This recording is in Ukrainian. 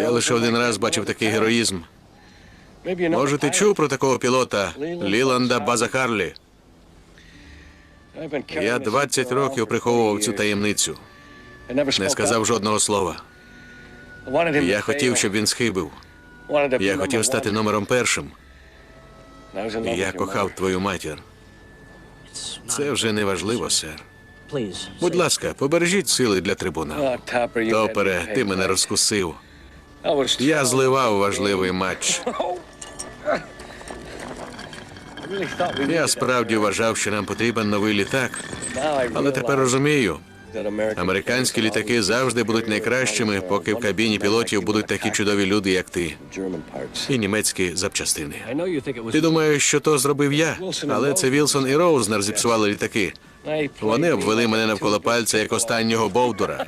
Я лише один раз бачив такий героїзм. Може, ти чув про такого пілота Ліланда Базахарлі? Я 20 років приховував цю таємницю. Не сказав жодного слова. Я хотів, щоб він схибив. Я хотів стати номером першим. І я кохав твою матір. Це вже не важливо, сер. Будь ласка, побережіть сили для трибуна. Топере, ти мене розкусив. Я зливав важливий матч. Я справді вважав, що нам потрібен новий літак, але тепер розумію, американські літаки завжди будуть найкращими, поки в кабіні пілотів будуть такі чудові люди, як ти, і німецькі запчастини. Ти думаєш, що то зробив я, але це Вілсон і Роузнер зіпсували літаки. Вони обвели мене навколо пальця як останнього бовдура.